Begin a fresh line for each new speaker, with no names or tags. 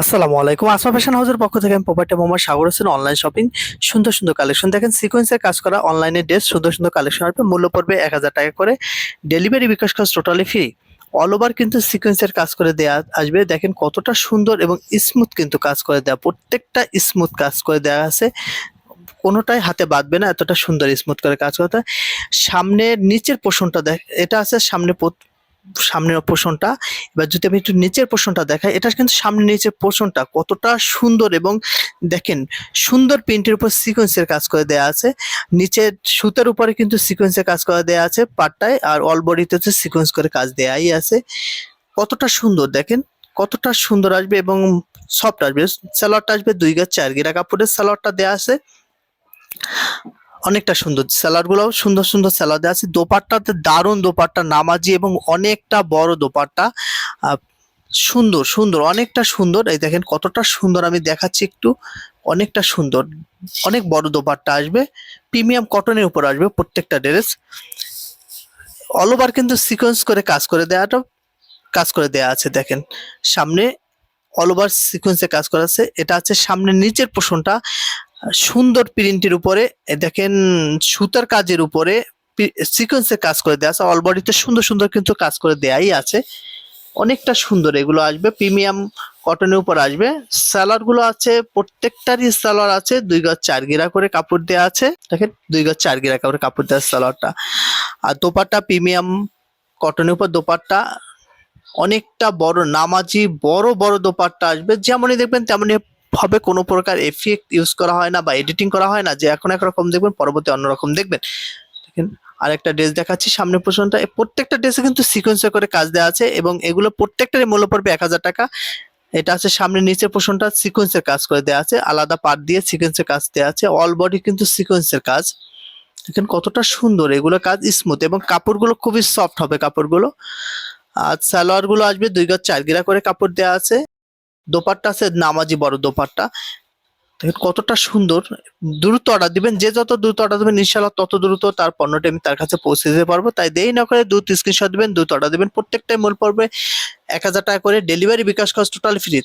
আসসালামু আলাইকুম। আসমা ফ্যাশন হাউসের পক্ষ থেকে আমি property Mohammad Sagar Hossain online shopping সুন্দর সুন্দর কালেকশন দেখেন সিকোয়েন্সের কাজ করা অনলাইনে ড্রেস সুন্দর সুন্দর কালেকশন আসবে মূল্য পড়বে এক হাজার টাকা করে। ডেলিভারি বিকাশ কাজ টোটালি ফ্রি অল ওভার কিন্তু সিকোয়েন্সের কাজ করে দেয়া আসবে। দেখেন, কতটা সুন্দর এবং স্মুথ কিন্তু কাজ করে দেওয়া প্রত্যেকটা স্মুথ কাজ করে দেওয়া আছে। কোনোটাই হাতে বাঁধবে না। এতটা সুন্দর স্মুথ করে কাজ করতে সামনের নিচের পোষণটা দেখ, এটা আছে সামনে সামনের পোষণটা এবার যদি আমি একটু নিচের পোষণটা দেখাই, এটা কিন্তু সামনে নিচের পোষণটা কতটা সুন্দর এবং দেখেন, সুন্দর প্রিন্টের উপর সিকোয়েন্সের কাজ করে দেওয়া আছে। নিচের সুতার উপরে কিন্তু সিকোয়েন্সের কাজ করে দেওয়া আছে পাটটায়, আর অল বডিতে হচ্ছে সিকোয়েন্স করে কাজ দেওয়াই আছে। কতটা সুন্দর দেখেন, কতটা সুন্দর আসবে এবং সফট আসবে। স্যালোয়ারটা আসবে দুই গাছ চার গিরা কাপড়ের স্যালোয়ারটা দেওয়া আছে। অনেকটা সুন্দর স্যালাড গুলোও সুন্দর সুন্দর স্যালাড আছে। দোপাট্টাতে দারুণ দোপাট্টা, নামাজি এবং অনেকটা বড় দোপাট্টা। সুন্দর সুন্দর, অনেকটা সুন্দর। এই দেখেন কতটা সুন্দর আমি দেখাচ্ছি একটু। অনেকটা সুন্দর, অনেক বড় দোপাট্টা আসবে। প্রিমিয়াম কটনের উপর আসবে প্রত্যেকটা ড্রেস। অল ওভার কিন্তু সিকোয়েন্স করে কাজ করে দেওয়াটা, কাজ করে দেওয়া আছে, দেখেন। সামনে অল ওভার সিকোয়েন্সে কাজ করা আছে। এটা আছে সামনে নিচের পোষণটা সুন্দর প্রিন্টের উপরে দেখেন সুতার কাজের উপরে সিকোয়েন্সে কাজ করে দেওয়া আছে অল বডিতে সুন্দর সুন্দর কিন্তু কাজ করে দেয়াই আছে। অনেকটা সুন্দর এগুলো আসবে প্রিমিয়াম কটনের উপর আসবে। সালোয়ারগুলো আছে, প্রত্যেকটারই সালোয়ার আছে, দুই গজ চার গিরা করে কাপড় দেওয়া আছে, দেখেন দুই গজ চার গিরা করে কাপড় দেওয়া সালোয়ারটা। আর দোপাট্টা প্রিমিয়াম কটনের উপর দোপাট্টা, অনেকটা বড়, নামাজি বড় বড় দোপাট্টা আসবে, যেমনই দেখবেন তেমনই হবে কোনো প্রকার এফেক্ট ইউজ করা হয় না বা এডিটিং করা হয় না, যে এখন একরকম দেখবেন, পরবর্তী অন্যরকম দেখবেন। আরেকটা ড্রেস দেখাচ্ছি, সামনে পোষণটা প্রত্যেকটা ড্রেসে কিন্তু সিকোয়েন্সে করে কাজ দেওয়া আছে এবং এগুলো প্রত্যেকটারই মূল্য পড়বে এক হাজার টাকা। এটা আছে সামনে নিচের পোষণটা সিকোয়েন্সের কাজ করে দেওয়া আছে, আলাদা পার্ট দিয়ে সিকোয়েন্সের কাজ দেওয়া আছে অল বডি কিন্তু সিকোয়েন্সের কাজ। দেখেন কতটা সুন্দর এগুলো কাজ স্মুথ এবং কাপড়গুলো খুবই সফট হবে কাপড়গুলো। আর সালোয়ারগুলো আসবে দুই গজ চার গিরা করে কাপড় দেওয়া আছে। দোপাট্টা আছে, নামাজি বড় দোপাট্টা। দেখেন কতটা সুন্দর, দ্রুত অর্ডার দিবেন, যে যত দ্রুত অর্ডার দেবেন ইনশাল্লাহ তত দ্রুত তার পণ্যটি আমি তার কাছে পৌঁছে দিতে পারব। তাই দেরি না করে দ্রুত স্ক্রিনশট দিবেন, দ্রুত অর্ডার দিবেন। প্রত্যেকটাই মূল পর্বে এক হাজার টাকা করে ডেলিভারি বিকাশ খরচ টোটাল ফ্রি